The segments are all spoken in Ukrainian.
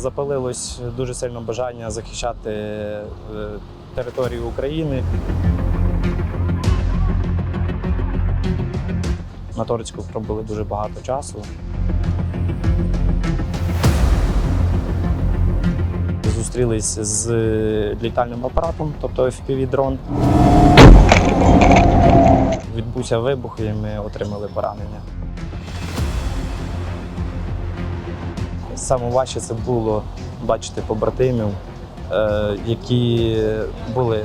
Запалилось дуже сильно бажання захищати е, територію України. На Торецьку пробули дуже багато часу. Зустрілись з літальним апаратом, тобто FPV-дрон. Відбувся вибух і ми отримали поранення. Саме важче це було бачити побратимів, е, які були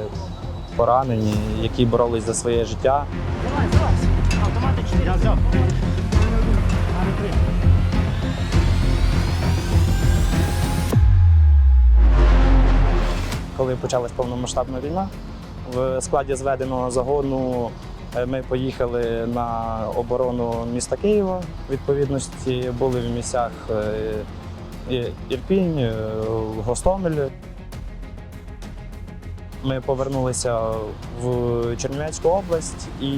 поранені, які боролись за своє життя. Давай, давай. Автомати 4. Коли почалась повномасштабна війна, в складі зведеного загону е, ми поїхали на оборону міста Києва. Відповідності були в місцях е, Ірпінь, е, Гостомель. Ми повернулися в Чернівецьку область і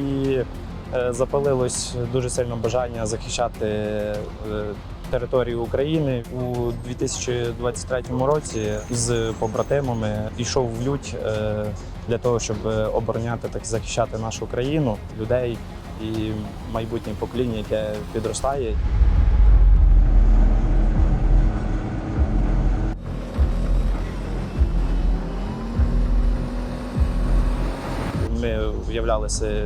е, запалилось дуже сильно бажання захищати е, територію України у 2023 році з побратимами йшов в лють для того, щоб обороняти так захищати нашу країну, людей і майбутнє покоління, яке підростає. Ми являлися е,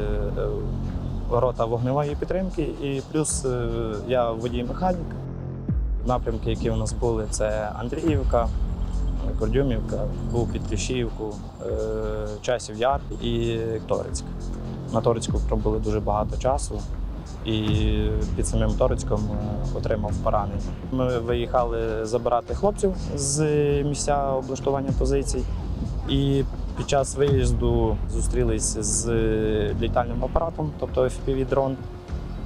рота вогневої підтримки, і плюс е, я водій-механік. Напрямки, які у нас були, це Андріївка, Кордюмівка, був під Кліщіївку, е, Часів Яр і Торицьк. На Торицьку пробули дуже багато часу. І під самим Торецьком е, отримав поранення. Ми виїхали забирати хлопців з місця облаштування позицій. І під час виїзду зустрілись з літальним апаратом, тобто FPV-дрон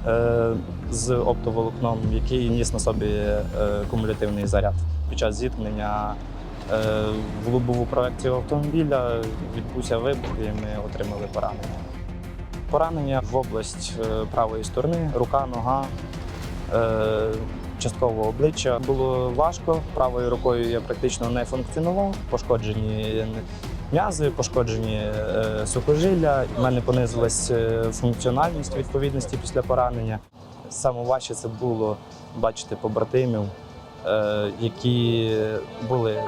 е, з оптоволокном, який ніс на собі е, кумулятивний заряд. Під час зіткнення в лобову проекцію автомобіля відбувся вибух, і ми отримали поранення. Поранення в область е, правої сторони, рука, нога, е, частково обличчя. Було важко. Правою рукою я практично не функціонував. Пошкоджені м'язи, пошкоджені е, сухожилля. У мене понизилась функціональність відповідності після поранення. Саме важче це було бачити побратимів, які були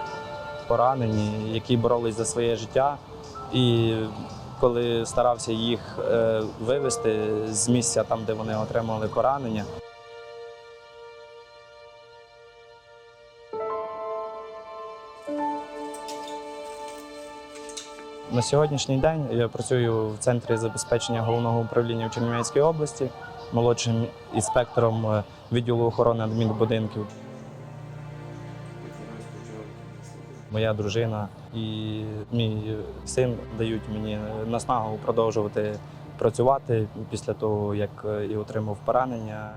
поранені, які боролись за своє життя. І коли старався їх е, вивезти з місця там, де вони отримали поранення. На сьогоднішній день я працюю в центрі забезпечення головного управління в Чернівецькій області, молодшим інспектором е, відділу охорони адмінбудинків. Моя дружина і мій син дають мені наснагу продовжувати працювати після того, як е, і отримав поранення.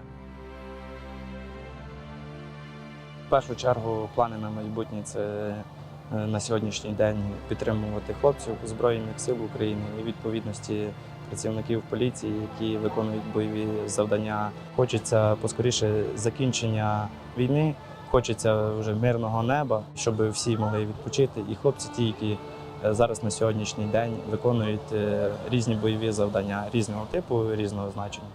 В першу чергу плани на майбутнє це е, на сьогоднішній день підтримувати хлопців Збройних сил України і відповідності працівників поліції, які виконують бойові завдання. Хочеться поскоріше закінчення війни. Хочеться вже мирного неба, щоб всі могли відпочити. І хлопці, ті, які е, зараз на сьогоднішній день виконують е, різні бойові завдання різного типу, різного значення.